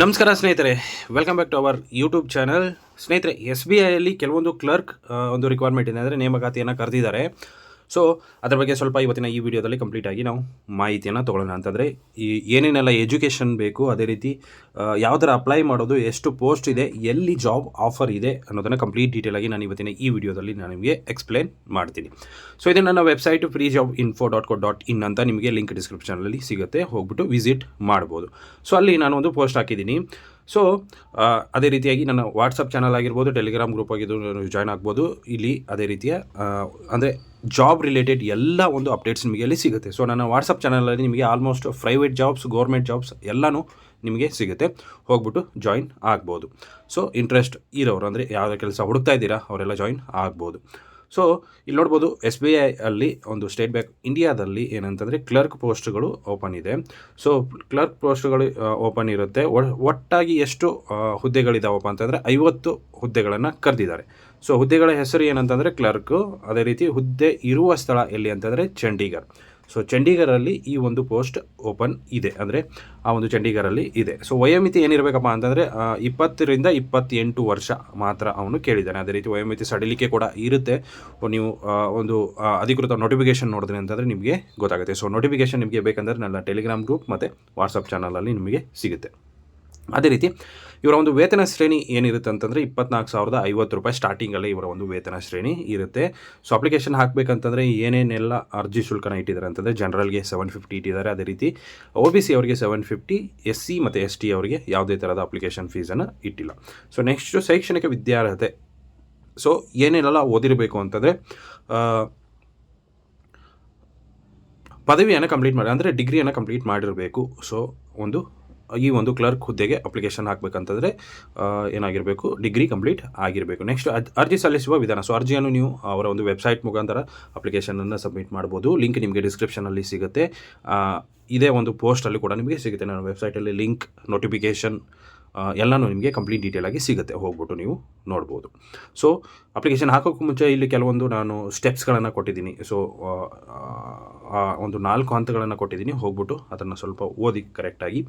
ನಮಸ್ಕಾರ ಸ್ನೇಹಿತರೆ welcome back to our YouTube channel ಸ್ನೇಹಿತರೆ ಎಸ್ ಬಿ ಐಯಲ್ಲಿ ಕೆಲವೊಂದು ಕ್ಲರ್ಕ್ ಒಂದು ರಿಕ್ವೈರ್ಮೆಂಟ್ ಇದೆ. ಅಂದರೆ ನೇಮಕಾತಿಯನ್ನು ಕರೆದಿದ್ದಾರೆ. ಸೊ ಅದ್ರ ಬಗ್ಗೆ ಸ್ವಲ್ಪ ಇವತ್ತಿನ ಈ ವಿಡಿಯೋದಲ್ಲಿ ಕಂಪ್ಲೀಟಾಗಿ ನಾವು ಮಾಹಿತಿಯನ್ನು ತೊಗೊಳ್ಳೋಣ. ಅಂತಂದರೆ, ಈ ಏನೇನೆಲ್ಲ ಎಜುಕೇಷನ್ ಬೇಕು, ಅದೇ ರೀತಿ ಯಾವ ಥರ ಅಪ್ಲೈ ಮಾಡೋದು, ಎಷ್ಟು ಪೋಸ್ಟ್ ಇದೆ, ಎಲ್ಲಿ ಜಾಬ್ ಆಫರ್ ಇದೆ ಅನ್ನೋದನ್ನು ಕಂಪ್ಲೀಟ್ ಡೀಟೇಲಾಗಿ ನಾನು ಇವತ್ತಿನ ಈ ವಿಡಿಯೋದಲ್ಲಿ ನಾನು ನಿಮಗೆ ಎಕ್ಸ್ಪ್ಲೇನ್ ಮಾಡ್ತೀನಿ. ಸೊ ಇದು ನನ್ನ website free job info dot co dot in ಅಂತ ನಿಮಗೆ ಲಿಂಕ್ ಡಿಸ್ಕ್ರಿಪ್ಷನಲ್ಲಿ ಸಿಗುತ್ತೆ. ಹೋಗ್ಬಿಟ್ಟು ವಿಸಿಟ್ ಮಾಡ್ಬೋದು. ಸೊ ಅಲ್ಲಿ ನಾನು ಒಂದು ಪೋಸ್ಟ್ ಹಾಕಿದ್ದೀನಿ. ಸೊ ಅದೇ ರೀತಿಯಾಗಿ ನನ್ನ ವಾಟ್ಸಪ್ ಚಾನಲ್ ಆಗಿರ್ಬೋದು ಟೆಲಿಗ್ರಾಮ್ ಗ್ರೂಪ್ ಆಗಿದ್ದು ಜಾಯ್ನ್ ಆಗ್ಬೋದು. ಇಲ್ಲಿ ಅದೇ ರೀತಿಯ ಅಂದರೆ ಜಾಬ್ ರಿಲೇಟೆಡ್ ಎಲ್ಲ ಒಂದು ಅಪ್ಡೇಟ್ಸ್ ನಿಮಗೆ ಅಲ್ಲಿ ಸಿಗುತ್ತೆ. ಸೊ ನನ್ನ ವಾಟ್ಸಪ್ ಚಾನಲಲ್ಲಿ ನಿಮಗೆ almost private jobs government jobs ಎಲ್ಲನೂ ನಿಮಗೆ ಸಿಗುತ್ತೆ. ಹೋಗ್ಬಿಟ್ಟು ಜಾಯಿನ್ ಆಗ್ಬೋದು. ಸೊ ಇಂಟ್ರೆಸ್ಟ್ ಇರೋರು ಅಂದರೆ ಯಾವುದೇ ಕೆಲಸ ಹುಡುಕ್ತಾ ಇದ್ದೀರಾ, ಅವರೆಲ್ಲ ಜಾಯಿನ್ ಆಗ್ಬೋದು. ಸೊ ಇಲ್ಲಿ ನೋಡ್ಬೋದು ಎಸ್ ಬಿ ಐ ಅಲ್ಲಿ ಒಂದು ಸ್ಟೇಟ್ ಬ್ಯಾಂಕ್ ಇಂಡಿಯಾದಲ್ಲಿ ಏನಂತಂದರೆ ಕ್ಲರ್ಕ್ ಪೋಸ್ಟ್ಗಳು ಓಪನ್ ಇದೆ. ಸೊ ಕ್ಲರ್ಕ್ ಪೋಸ್ಟ್ಗಳು ಓಪನ್ ಇರುತ್ತೆ. ಒಟ್ಟಾಗಿ ಎಷ್ಟು ಹುದ್ದೆಗಳಿದಾವಪ್ಪ ಅಂತಂದರೆ ಐವತ್ತು ಹುದ್ದೆಗಳನ್ನು ಕರೆದಿದ್ದಾರೆ. ಸೊ ಹುದ್ದೆಗಳ ಹೆಸರು ಏನಂತಂದರೆ ಕ್ಲರ್ಕು ಅದೇ ರೀತಿ ಹುದ್ದೆ ಇರುವ ಸ್ಥಳ ಎಲ್ಲಿ ಅಂತಂದರೆ ಚಂಡೀಗಢ ಸೊ ಚಂಡೀಗರಲ್ಲಿ ಈ ಒಂದು ಪೋಸ್ಟ್ ಓಪನ್ ಇದೆ. ಅಂದರೆ ಆ ಒಂದು ಚಂಡೀಗರಲ್ಲಿ ಇದೆ. ಸೊ ವಯೋಮಿತಿ ಏನಿರಬೇಕಪ್ಪ ಅಂತಂದರೆ ಇಪ್ಪತ್ತರಿಂದ ಇಪ್ಪತ್ತೆಂಟು ವರ್ಷ ಮಾತ್ರ ಅವನು ಕೇಳಿದ್ದಾನೆ. ಅದೇ ರೀತಿ ವಯೋಮಿತಿ ಸಡಿಲಿಕೆ ಕೂಡ ಇರುತ್ತೆ. ನೀವು ಒಂದು ಅಧಿಕೃತ ನೋಟಿಫಿಕೇಶನ್ ನೋಡಿದ್ರೆ ಅಂತಂದರೆ ನಿಮಗೆ ಗೊತ್ತಾಗುತ್ತೆ. ಸೊ ನೋಟಿಫಿಕೇಶನ್ ನಿಮಗೆ ಬೇಕಂದರೆ ನನ್ನ ಟೆಲಿಗ್ರಾಮ್ ಗ್ರೂಪ್ ಮತ್ತು ವಾಟ್ಸಪ್ ಚಾನಲಲ್ಲಿ ನಿಮಗೆ ಸಿಗುತ್ತೆ. ಅದೇ ರೀತಿ ಇವರ ಒಂದು ವೇತನ ಶ್ರೇಣಿ ಏನಿರುತ್ತೆ ಅಂತಂದರೆ ಇಪ್ಪತ್ನಾಲ್ಕು ಸಾವಿರದ ಐವತ್ತು ರೂಪಾಯಿ ಸ್ಟಾರ್ಟಿಂಗಲ್ಲಿ ಇವರ ಒಂದು ವೇತನ ಶ್ರೇಣಿ ಇರುತ್ತೆ. ಸೊ ಅಪ್ಲಿಕೇಶನ್ ಹಾಕಬೇಕಂತಂದರೆ ಏನೇನೆಲ್ಲ ಅರ್ಜಿ ಶುಲ್ಕನ ಇಟ್ಟಿದ್ದಾರೆ ಅಂತಂದರೆ ಜನರಲ್ಗೆ ಸೆವೆನ್ ಫಿಫ್ಟಿ ಇಟ್ಟಿದ್ದಾರೆ. ಅದೇ ರೀತಿ ಒ ಬಿ ಸಿ ಅವರಿಗೆ ಸೆವೆನ್ ಫಿಫ್ಟಿ ಎಸ್ ಸಿ ಮತ್ತು ಎಸ್ ಟಿ ಅವರಿಗೆ ಯಾವುದೇ ಥರದ ಅಪ್ಲಿಕೇಶನ್ ಫೀಸನ್ನು ಇಟ್ಟಿಲ್ಲ. ಸೊ ನೆಕ್ಸ್ಟು ಶೈಕ್ಷಣಿಕ ವಿದ್ಯಾರ್ಹತೆ. ಸೊ ಏನೇನೆಲ್ಲ ಓದಿರಬೇಕು ಅಂತಂದರೆ ಪದವಿಯನ್ನು ಕಂಪ್ಲೀಟ್ ಮಾಡಿ, ಅಂದರೆ ಡಿಗ್ರಿಯನ್ನು ಕಂಪ್ಲೀಟ್ ಮಾಡಿರಬೇಕು. ಸೊ ಒಂದು ಈ ಒಂದು ಕ್ಲರ್ಕ್ ಹುದ್ದೆಗೆ ಅಪ್ಲಿಕೇಶನ್ ಹಾಕಬೇಕಂತಂದರೆ ಏನಾಗಿರಬೇಕು ಡಿಗ್ರಿ ಕಂಪ್ಲೀಟ್ ಆಗಿರಬೇಕು. ನೆಕ್ಸ್ಟ್ ಅರ್ಜಿ ಸಲ್ಲಿಸುವ ವಿಧಾನ. ಸೊ ಅರ್ಜಿಯನ್ನು ನೀವು ಅವರ ಒಂದು ವೆಬ್ಸೈಟ್ ಮುಖಾಂತರ ಅಪ್ಲಿಕೇಶನನ್ನು ಸಬ್ಮಿಟ್ ಮಾಡ್ಬೋದು. ಲಿಂಕ್ ನಿಮಗೆ ಡಿಸ್ಕ್ರಿಪ್ಷನಲ್ಲಿ ಸಿಗುತ್ತೆ. ಇದೇ ಒಂದು ಪೋಸ್ಟಲ್ಲಿ ಕೂಡ ನಿಮಗೆ ಸಿಗುತ್ತೆ. ನನ್ನ ವೆಬ್ಸೈಟಲ್ಲಿ ಲಿಂಕ್ ನೋಟಿಫಿಕೇಷನ್ ಎಲ್ಲನೂ ನಿಮಗೆ ಕಂಪ್ಲೀಟ್ ಡೀಟೇಲ್ ಆಗಿ ಸಿಗುತ್ತೆ. ಹೋಗ್ಬಿಟ್ಟು ನೀವು ನೋಡ್ಬೋದು. ಸೊ ಅಪ್ಲಿಕೇಶನ್ ಹಾಕೋಕ್ಕೂ ಮುಂಚೆ ಇಲ್ಲಿ ಕೆಲವೊಂದು ನಾನು ಸ್ಟೆಪ್ಸ್ಗಳನ್ನು ಕೊಟ್ಟಿದ್ದೀನಿ. ಸೊ ಒಂದು ನಾಲ್ಕು ಹಂತಗಳನ್ನು ಕೊಟ್ಟಿದ್ದೀನಿ. ಹೋಗ್ಬಿಟ್ಟು ಅದನ್ನು ಸ್ವಲ್ಪ ಓದಿ ಕರೆಕ್ಟಾಗಿ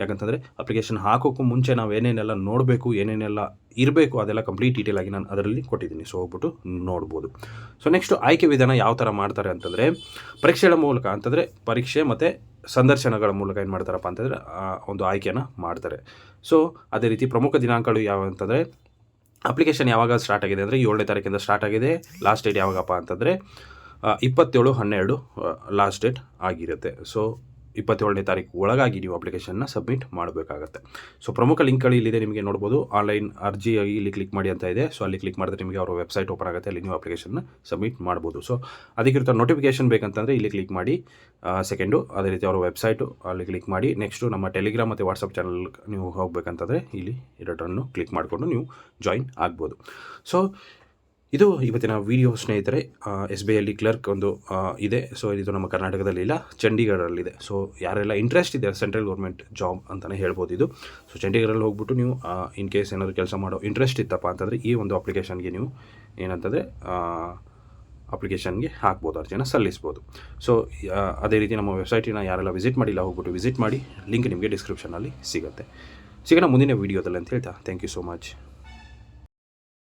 ಯಾಕಂತಂದರೆ ಅಪ್ಲಿಕೇಶನ್ ಹಾಕೋಕ್ಕೂ ಮುಂಚೆ ನಾವು ಏನೇನೆಲ್ಲ ನೋಡಬೇಕು, ಏನೇನೆಲ್ಲ ಇರಬೇಕು ಅದೆಲ್ಲ ಕಂಪ್ಲೀಟ್ ಡೀಟೇಲ್ ಆಗಿ ನಾನು ಅದರಲ್ಲಿ ಕೊಟ್ಟಿದ್ದೀನಿ. ಸೊ ಹೋಗ್ಬಿಟ್ಟು ನೋಡ್ಬೋದು. ಸೊ ನೆಕ್ಸ್ಟು ಆಯ್ಕೆ ವಿಧಾನ ಯಾವ ಥರ ಮಾಡ್ತಾರೆ ಅಂತಂದರೆ, ಪರೀಕ್ಷೆಗಳ ಮೂಲಕ ಅಂತಂದರೆ ಪರೀಕ್ಷೆ ಮತ್ತು ಸಂದರ್ಶನಗಳ ಮೂಲಕ ಏನು ಮಾಡ್ತಾರಪ್ಪ ಅಂತಂದರೆ ಒಂದು ಆಯ್ಕೆಯನ್ನು ಮಾಡ್ತಾರೆ. ಸೊ ಅದೇ ರೀತಿ ಪ್ರಮುಖ ದಿನಾಂಕಗಳು ಯಾವ ಅಂತಂದರೆ ಅಪ್ಲಿಕೇಶನ್ ಯಾವಾಗ ಸ್ಟಾರ್ಟ್ ಆಗಿದೆ ಅಂದರೆ ಏಳನೇ ತಾರೀಕಿಂದ ಸ್ಟಾರ್ಟ್ ಆಗಿದೆ ಲಾಸ್ಟ್ ಡೇಟ್ ಯಾವಾಗಪ್ಪ ಅಂತಂದರೆ ಇಪ್ಪತ್ತೇಳು ಹನ್ನೆರಡು ಲಾಸ್ಟ್ ಡೇಟ್ ಆಗಿರುತ್ತೆ. ಸೊ ಇಪ್ಪತ್ತೇಳನೇ ತಾರೀಕು ಒಳಗಾಗಿ ನೀವು ಅಪ್ಲಿಕೇಶನ್ನ ಸಬ್ಮಿಟ್ ಮಾಡಬೇಕಾಗತ್ತೆ. ಸೊ ಪ್ರಮುಖ ಲಿಂಕ್ಗಳು ಇಲ್ಲಿದೆ, ನಿಮಗೆ ನೋಡ್ಬೋದು. ಆನ್ಲೈನ್ ಅರ್ಜಿಯಾಗಿ ಇಲ್ಲಿ ಕ್ಲಿಕ್ ಮಾಡಿ ಅಂತ ಇದೆ. ಸೊ ಅಲ್ಲಿ ಕ್ಲಿಕ್ ಮಾಡಿದ್ರೆ ನಿಮಗೆ ಅವರ ವೆಬ್ಸೈಟ್ ಓಪನ್ ಆಗುತ್ತೆ. ಅಲ್ಲಿ ನೀವು ಅಪ್ಲಿಕೇಶನ್ನ ಸಬ್ಮಿಟ್ ಮಾಡ್ಬೋದು. ಸೊ ಅಧಿಕೃತ ನೋಟಿಫಿಕೇಶನ್ ಬೇಕಂತಂದರೆ ಇಲ್ಲಿ ಕ್ಲಿಕ್ ಮಾಡಿ. ಸೆಕೆಂಡು ಅದೇ ರೀತಿ ಅವರ ವೆಬ್ಸೈಟು ಅಲ್ಲಿ ಕ್ಲಿಕ್ ಮಾಡಿ. ನೆಕ್ಸ್ಟು ನಮ್ಮ ಟೆಲಿಗ್ರಾಮ್ ಮತ್ತು ವಾಟ್ಸಪ್ ಚಾನಲ್ ನೀವು ಹೋಗಬೇಕಂತಂದರೆ ಇಲ್ಲಿ ಎರಡನ್ನು ಕ್ಲಿಕ್ ಮಾಡಿಕೊಂಡು ನೀವು ಜಾಯಿನ್ ಆಗ್ಬೋದು. ಸೊ ಇದು ಇವತ್ತಿನ ವಿಡಿಯೋ ಸ್ನೇಹಿತರೆ ಎಸ್ ಬಿ ಐಲ್ಲಿ ಕ್ಲರ್ಕ್ ಒಂದು ಇದೆ. ಸೊ ಇದು ನಮ್ಮ ಕರ್ನಾಟಕದಲ್ಲಿ ಇಲ್ಲ, ಚಂಡೀಗಢಲ್ಲಿದೆ. ಸೊ ಯಾರೆಲ್ಲ ಇಂಟ್ರೆಸ್ಟ್ ಇದೆ ಸೆಂಟ್ರಲ್ ಗೌರ್ಮೆಂಟ್ ಜಾಬ್ ಅಂತಲೇ ಹೇಳ್ಬೋದು ಇದು. ಸೊ ಚಂಡೀಗಢಲ್ಲಿ ಹೋಗ್ಬಿಟ್ಟು ನೀವು ಇನ್ ಕೇಸ್ ಏನಾದರೂ ಕೆಲಸ ಮಾಡೋ ಇಂಟ್ರೆಸ್ಟ್ ಇತ್ತಪ್ಪ ಅಂತಂದರೆ ಈ ಒಂದು ಅಪ್ಲಿಕೇಶನ್ಗೆ ನೀವು ಏನಂತಂದರೆ ಅಪ್ಲಿಕೇಶನ್ಗೆ ಹಾಕ್ಬೋದು ಅರ್ಜಿನ ಸಲ್ಲಿಸ್ಬೋದು. ಸೊ ಅದೇ ರೀತಿ ನಮ್ಮ ವೆಬ್ಸೈಟಿನ ಯಾರೆಲ್ಲ ವಿಸಿಟ್ ಮಾಡಿಲ್ಲ, ಹೋಗ್ಬಿಟ್ಟು ವಿಸಿಟ್ ಮಾಡಿ ಲಿಂಕ್ ನಿಮಗೆ ಡಿಸ್ಕ್ರಿಪ್ಷನಲ್ಲಿ ಸಿಗುತ್ತೆ. ಸಿಗೋಣ ಮುಂದಿನ ವೀಡಿಯೋದಲ್ಲಿ ಅಂತ ಹೇಳ್ತಾ ಥ್ಯಾಂಕ್ ಯು ಸೋ ಮಚ್